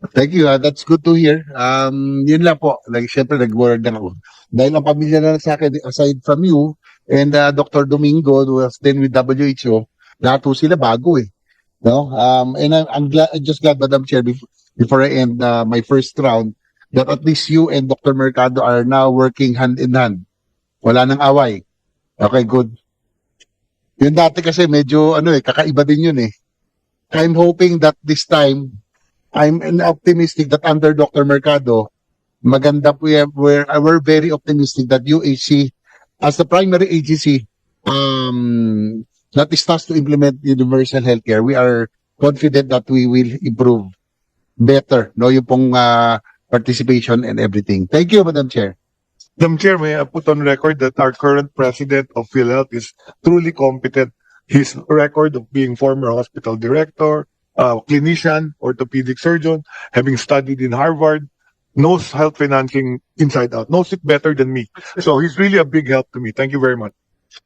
Thank you. ah, that's good to hear. Um, yun lang po. Like, syempre, nag-word lang ako. Dahil ang pamilya na sa akin, aside from you, and uh, Dr. Domingo, who was then with WHO, lahat po sila bago eh. No? Um, and I'm, I'm glad, I'm just glad, Madam Chair, before, before I end uh, my first round, that at least you and Dr. Mercado are now working hand in hand. Wala nang away. Okay, good. Yun dati kasi medyo, ano eh, kakaiba din yun eh. I'm hoping that this time, I'm optimistic that under Dr. Mercado, maganda po yan. We're, we're very optimistic that UHC, as the primary agency, um, that is tasked to implement universal healthcare, we are confident that we will improve better, no, yung pong uh, participation and everything. Thank you, Madam Chair. Madam Chair, may I put on record that our current president of PhilHealth is truly competent. His record of being former hospital director, uh, clinician, orthopedic surgeon, having studied in Harvard, knows health financing inside out, knows it better than me. So he's really a big help to me. Thank you very much.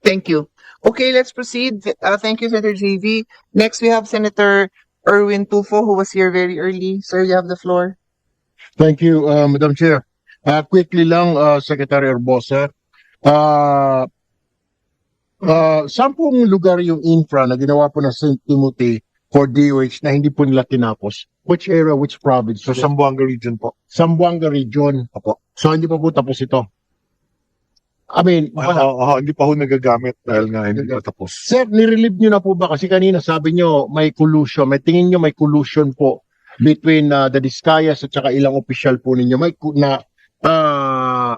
Thank you. Okay, let's proceed. Uh, thank you, Senator JV. Next, we have Senator Erwin Tufo, who was here very early. Sir, you have the floor. Thank you, uh, Madam Chair. Uh, quickly lang, uh, Secretary Orbosa. Uh, uh, saan pong lugar yung infra na ginawa po ng St. Timothy for DOH na hindi po nila tinapos? Which area, which province? So Zamboanga region po. Zamboanga region. Opo. So hindi pa po tapos ito. I mean, Ah, wala. ah, ah, hindi pa ho nagagamit dahil nga hindi pa tapos. Sir, nirelieve nyo na po ba? Kasi kanina sabi nyo may collusion. May tingin nyo may collusion po between uh, the Discayas at saka ilang official po ninyo. May ku- na uh,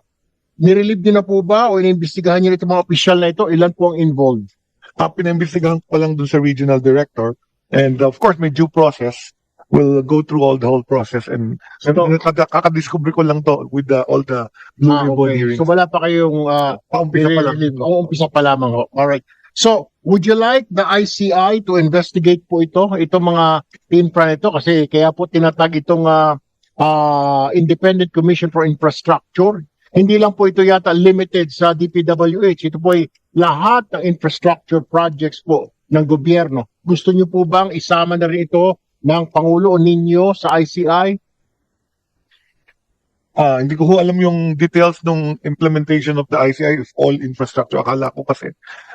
nirelieve nyo na po ba o inimbestigahan nyo na itong mga official na ito? Ilan po ang involved? uh, pinaimbestigahan ko pa lang dun sa regional director. And of course, may due process. We'll go through all the whole process and So, and kaka- kakadiscover ko lang to with the, all the blue ah, ribbon okay. hearings. So wala pa kayong uh, Paumpisa pa lang. nirelieve. O, umpisa pa lamang ho. Alright. So, would you like the ICI to investigate po ito? Itong mga infra nito? Kasi kaya po tinatag itong uh, uh, Independent Commission for Infrastructure. Hindi lang po ito yata limited sa DPWH. Ito po ay lahat ng infrastructure projects po ng gobyerno. Gusto niyo po bang isama na rin ito ng Pangulo ninyo sa ICI? Ah, hindi ko ho alam yung details ng implementation of the ICI of all infrastructure. Akala ko kasi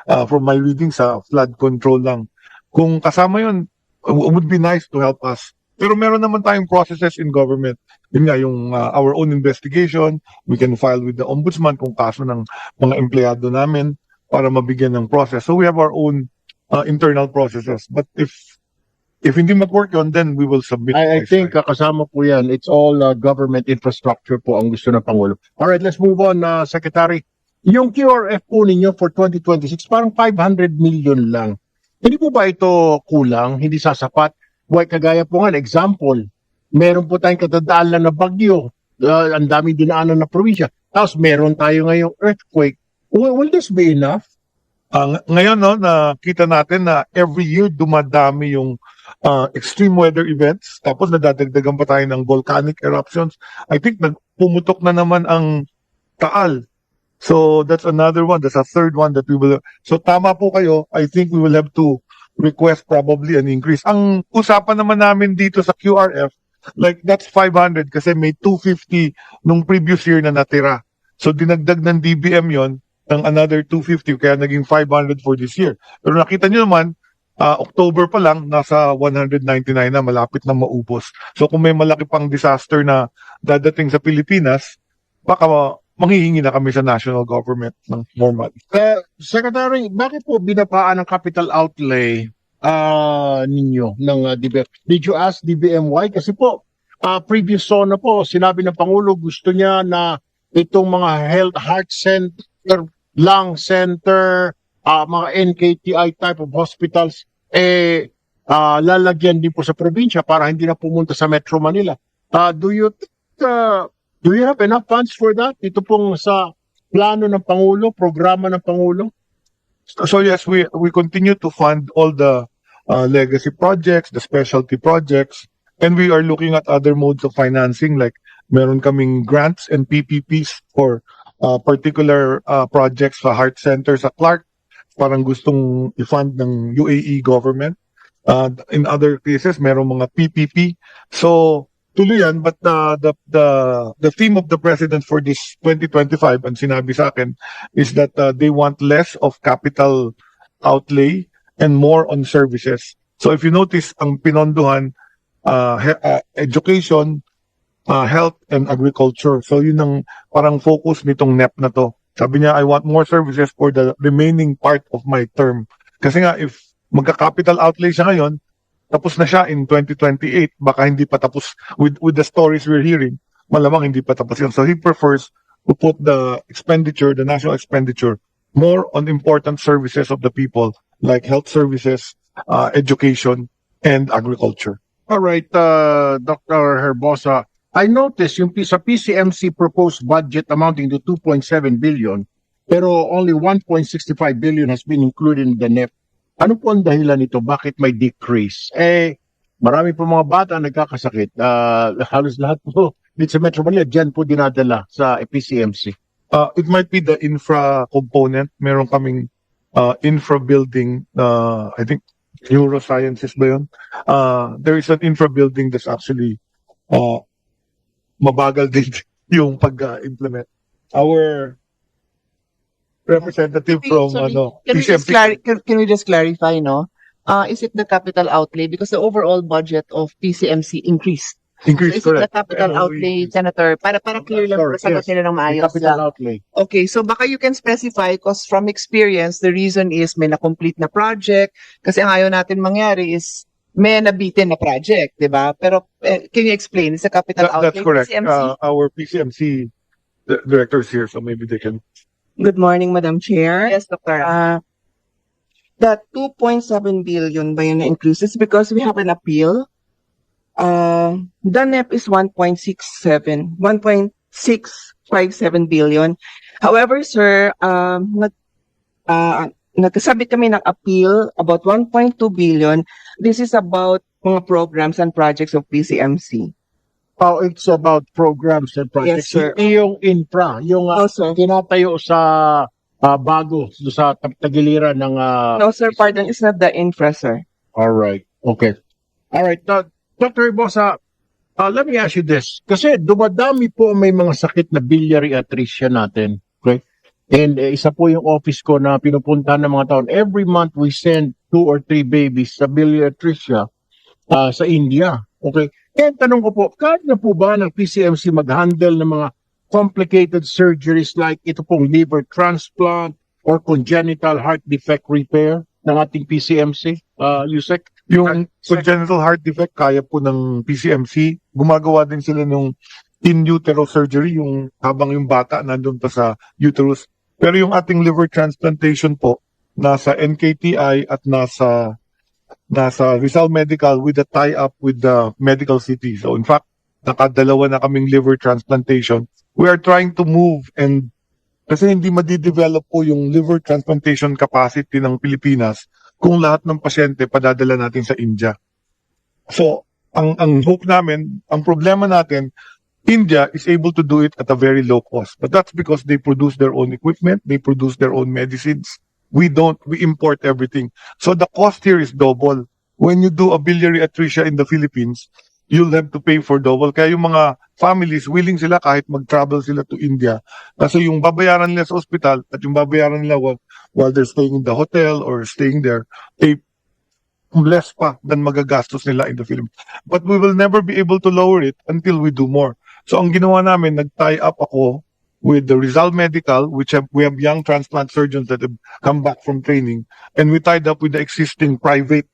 ah, from my reading sa flood control lang. Kung kasama yun, would be nice to help us. Pero meron naman tayong processes in government. Yun nga, yung ah, our own investigation, we can file with the ombudsman kung kaso ng mga empleyado namin para mabigyan ng process. So we have our own ah, internal processes. But if if hindi mag-work yun, then we will submit. I, I think uh, kasama po yan. It's all uh, government infrastructure po ang gusto ng Pangulo. Alright, let's move on, uh, Secretary. Yung QRF po ninyo for 2026, parang 500 million lang. Hindi po ba ito kulang? Hindi sasapat? Why, kagaya po nga, example, meron po tayong katadaan lang na bagyo. Uh, ang daming dinaanan na probinsya. Tapos meron tayo ngayong earthquake. Will, will this be enough? Ng- ngayon no nakita natin na every year dumadami yung ah, extreme weather events tapos nadadagdagan pa tayo ng volcanic eruptions. I think nag pumutok na naman ang Taal. So that's another one. That's a third one that we will So tama po kayo. I think we will have to request probably an increase. Ang usapan naman namin dito sa QRF like that's 500 kasi may 250 nung previous year na natira. So dinagdag ng DBM yon ng another 250 kaya naging 500 for this year. Pero nakita nyo naman, ah, October pa lang, nasa 199 na, malapit na maubos. So kung may malaki pang disaster na dadating sa Pilipinas, baka ma- manghihingi na kami sa national government ng more money. Uh, Secretary, bakit po binabaan ang capital outlay ah ninyo ng uh, DBM? Did you ask DBM why? Kasi po, ah previous zone na po, sinabi ng Pangulo gusto niya na itong mga health heart center, lung center, ah mga NKTI type of hospitals, eh ah lalagyan din po sa probinsya para hindi na pumunta sa Metro Manila. Ah do you ah, do you have enough funds for that? Ito pong sa plano ng Pangulo, programa ng Pangulo? So yes, we we continue to fund all the uh, legacy projects, the specialty projects, and we are looking at other modes of financing like meron kaming grants and PPPs for uh, particular uh, projects sa heart center sa Clark parang gustong i-fund ng UAE government. Uh, in other cases, meron mga PPP. So, tuloy yan, but uh, the, the, the theme of the president for this 2025, and sinabi sa akin, is that uh, they want less of capital outlay and more on services. So if you notice, ang pinondohan, uh, uh, education, uh, health, and agriculture. So yun ang parang focus nitong NEP na to. Sabi niya, I want more services for the remaining part of my term. Kasi nga, if magka-capital outlay siya ngayon, tapos na siya in 2028, baka hindi pa tapos with, with the stories we're hearing, malamang hindi pa tapos yun. So he prefers to put the expenditure, the national expenditure, more on important services of the people, like health services, uh, education, and agriculture. All right, uh, Dr. Herbosa, I noticed yung sa PCMC proposed budget amounting to 2.7 billion, pero only 1.65 billion has been included in the NEP. Ano po ang dahilan nito? Bakit may decrease? Eh, marami po mga bata nagkakasakit. Uh, halos lahat po dito sa Metro Manila, dyan po dinadala sa PCMC. Uh, it might be the infra component. Meron kaming uh, infra building, uh, I think neurosciences ba yun? Uh, there is an infra building that's actually uh, mabagal din yung pag-implement. Our representative from Sorry, ano, Can we just, clari- can, can we just clarify, no? Uh, is it the capital outlay? Because the overall budget of PCMC increased. So increase is it the correct. capital MOE outlay, Senator? Para, para clear lang, Sorry, sagot yes. nila ng May maayos capital lang. outlay. Okay, so baka you can specify because from experience, the reason is may na-complete na project. Kasi ang ayaw natin mangyari is may nabitin na project, di ba? Pero eh, can you explain? Is the capital That- outlay that's correct. PCMC? Uh, our PCMC di- director is here, so maybe they can. Good morning, Madam Chair. yes, Dr. Uh, the 2.7 billion ba yun na increase because we have an appeal. Uh, the NEP is 1.67, 1.657 billion. However, sir, um, nag, uh, nagkasabit kami ng appeal about 1.2 billion. This is about mga programs and projects of PCMC. Oh, it's about programs and projects. Yes, sir. Hindi yung infra, yung uh, Also, tinatayo sa ah, bago sa tag- tagiliran ng ah, no, sir, pardon, it's not the infra, sir. All right. Okay. All right. Uh, Dr. Ibosa, uh, let me ask you this. Kasi dumadami po may mga sakit na biliary atresia natin. And eh, isa po yung office ko na pinupunta ng mga taon. Every month we send two or three babies sa biliary atresia uh, sa India. Okay? Kaya tanong ko po, kaya na po ba ng PCMC mag-handle ng mga complicated surgeries like ito pong liver transplant or congenital heart defect repair ng ating PCMC? Uh, Yusek? Yung congenital heart defect, kaya po ng PCMC. Gumagawa din sila ng in utero surgery, yung habang yung bata nandun pa sa uterus. Pero yung ating liver transplantation po, nasa NKTI at nasa nasa Rizal Medical with a tie-up with the medical city. So in fact, nakadalawa na kaming liver transplantation. We are trying to move and kasi hindi madidevelop po yung liver transplantation capacity ng Pilipinas kung lahat ng pasyente padadala natin sa India. So, ang ang hope namin, ang problema natin, India is able to do it at a very low cost. But that's because they produce their own equipment, they produce their own medicines. We don't, we import everything. So the cost here is double. When you do a biliary atresia in the Philippines, you'll have to pay for double. Kaya yung mga families, willing sila kahit mag-travel sila to India. Kasi yung babayaran nila sa ospital at yung babayaran nila while, while they're staying in the hotel or staying there, eh, less pa than magagastos nila in the Philippines. But we will never be able to lower it until we do more. So ang ginawa namin, nag-tie up ako with the Rizal Medical, which have, we have young transplant surgeons that have come back from training, and we tied up with the existing private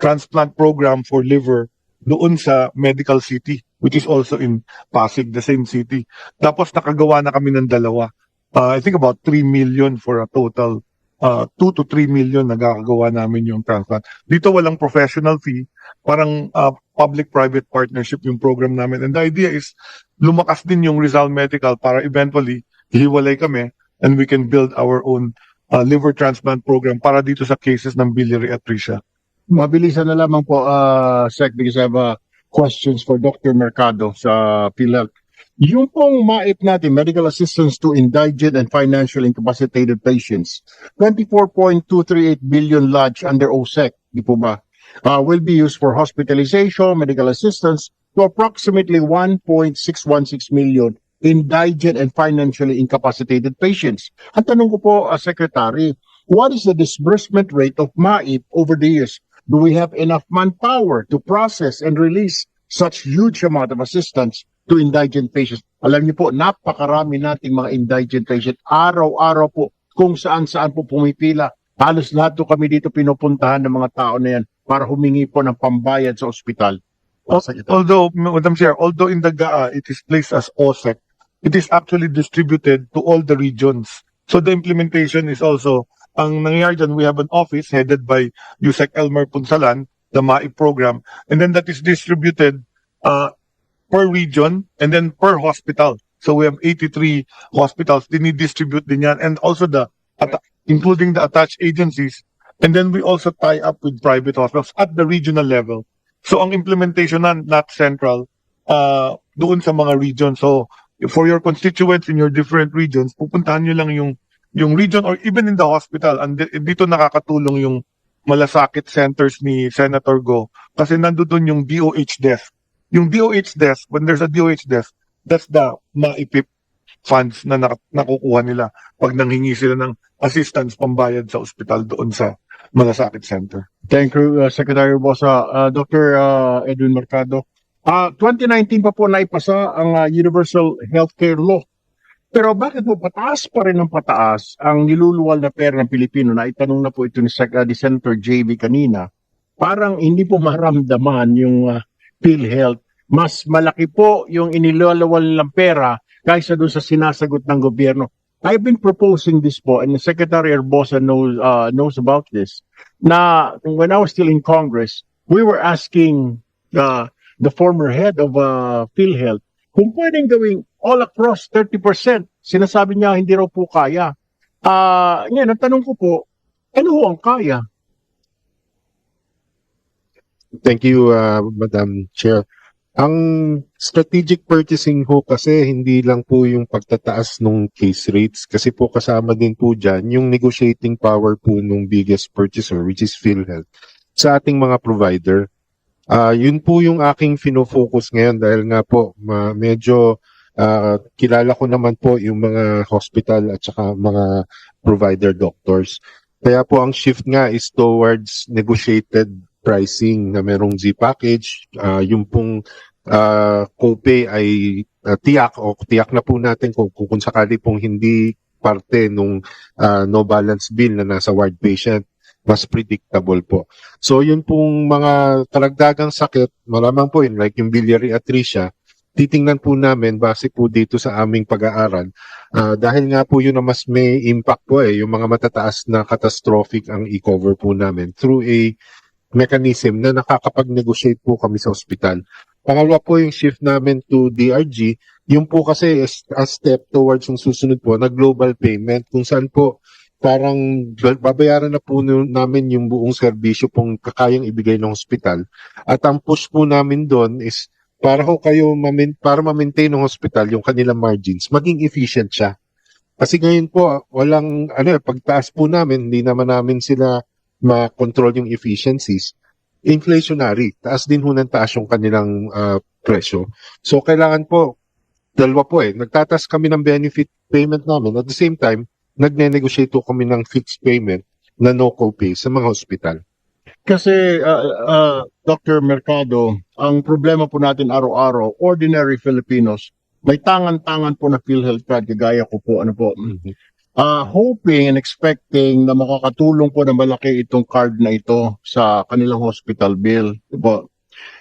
transplant program for liver doon sa Medical City, which is also in Pasig, the same city. Tapos nakagawa na kami ng dalawa. Uh, I think about 3 million for a total uh, 2 to 3 million nagkakagawa namin yung transplant. Dito walang professional fee, parang uh, public-private partnership yung program namin. And the idea is lumakas din yung Rizal Medical para eventually hiwalay kami and we can build our own uh, liver transplant program para dito sa cases ng biliary atresia. Mabilisan na lamang po, uh, Sec, because I have uh, questions for Dr. Mercado sa PhilHealth. Yung pong MAIP natin, Medical Assistance to Indigent and Financial Incapacitated Patients, 24.238 billion lodged under OSEC, di po ba? Uh, will be used for hospitalization, medical assistance, to approximately 1.616 million indigent and financially incapacitated patients. Ang tanong ko po, uh, Secretary, what is the disbursement rate of MAIP over the years? Do we have enough manpower to process and release such huge amount of assistance to indigent patients? Alam niyo po, napakarami nating mga indigent patient. Araw-araw po, kung saan-saan po pumipila. Halos lahat po kami dito pinupuntahan ng mga tao na yan para humingi po ng pambayad sa ospital. Al- Although, Madam Chair, although in the GAA it is placed as OSEC, it is actually distributed to all the regions. So the implementation is also, ang nangyayari dyan, we have an office headed by Yusek Elmer Punsalan, the MAI program, and then that is distributed uh, per region and then per hospital. So we have 83 hospitals, dinidistribute din yan, and also the, including the attached agencies, and then we also tie up with private hospitals at the regional level. So ang implementation na not central uh doon sa mga region. So for your constituents in your different regions, pupuntahan nyo lang yung yung region or even in the hospital. And di- dito nakakatulong yung malasakit centers ni Senator Go kasi nandoon yung DOH desk. Yung DOH desk, when there's a DOH desk, that's the maipip funds na nak- nakukuha nila pag nanghingi sila ng assistance pambayad sa ospital doon sa malasakit center. Thank you, uh, Secretary Bosa. Uh, Dr. Uh, Edwin Mercado. Uh, 2019 pa po naipasa ang uh, Universal Healthcare Law. Pero bakit po pataas pa rin ng pataas ang niluluwal na pera ng Pilipino? Na itanong na po ito ni, Sec- uh, ni Senator JB kanina. Parang hindi po maramdaman yung uh, PhilHealth. Mas malaki po yung iniluluwal ng pera kaysa doon sa sinasagot ng gobyerno. I've been proposing this po and Secretary Arbosa knows, uh, knows about this na when I was still in Congress, we were asking uh, the former head of uh, PhilHealth kung pwedeng gawing all across 30%. Sinasabi niya hindi raw po kaya. Ah, ngayon, ang tanong ko po, ano ho ang kaya? Thank you, uh, Madam Chair. Ang strategic purchasing ho kasi hindi lang po yung pagtataas ng case rates kasi po kasama din po dyan yung negotiating power po ng biggest purchaser which is PhilHealth sa ating mga provider. Ah, yun po yung aking fino-focus ngayon dahil nga po ma- medyo ah, kilala ko naman po yung mga hospital at saka mga provider doctors. Kaya po ang shift nga is towards negotiated pricing na merong Z package, ah, yung pong ah, copay ay ah, tiyak o tiyak na po natin kung, kung, kung sakali pong hindi parte nung ah, no balance bill na nasa ward patient, mas predictable po. So yun pong mga karagdagang sakit, malamang po yun, like yung biliary atresia, titingnan po namin base po dito sa aming pag-aaral. Ah, dahil nga po yun na mas may impact po eh, yung mga matataas na catastrophic ang i-cover po namin through a mechanism na nakakapag-negotiate po kami sa ospital. Pangalawa po yung shift namin to DRG, yung po kasi is a step towards yung susunod po na global payment kung saan po parang babayaran na po namin yung buong serbisyo pong kakayang ibigay ng hospital. At ang push po namin doon is para ho kayo mamin, para ma-maintain ng hospital yung kanilang margins, maging efficient siya. Kasi ngayon po, walang, ano, pagtaas po namin, hindi naman namin sila ma-control yung efficiencies. Inflationary, taas din ho ng taas yung kanilang ah, presyo. So, kailangan po, dalawa po eh, nagtatas kami ng benefit payment namin. At the same time, nagne-negotiate kami ng fixed payment na no copay sa mga hospital. Kasi, uh, uh, Dr. Mercado, ang problema po natin araw-araw, ordinary Filipinos, may tangan-tangan po na PhilHealth card, kagaya ko po, ano po, uh, hoping and expecting na makakatulong po na malaki itong card na ito sa kanilang hospital bill. Po.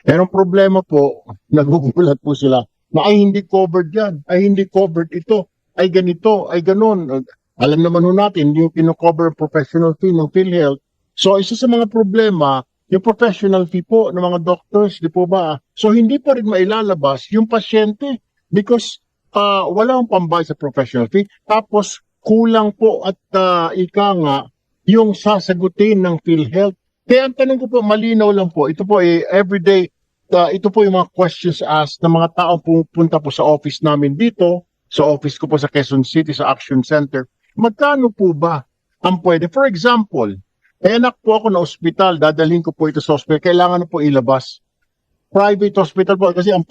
Pero ang problema po, nagugulat po sila na ay hindi covered yan, ay hindi covered ito, ay ganito, ay ganon. Alam naman ho natin, yung kino-cover professional fee ng PhilHealth. So isa sa mga problema, yung professional fee po ng mga doctors, di po ba? So hindi pa rin mailalabas yung pasyente because uh, wala akong pambay sa professional fee. Tapos kulang po at uh, ika nga yung sasagutin ng PhilHealth. Kaya ang tanong ko po, malinaw lang po, ito po eh, everyday, uh, ito po yung mga questions asked ng mga tao pupunta po sa office namin dito, sa office ko po sa Quezon City, sa Action Center. Magkano po ba ang pwede? For example, eh anak po ako na ospital, dadalhin ko po ito sa ospital, kailangan na po ilabas. private hospital po kasi ang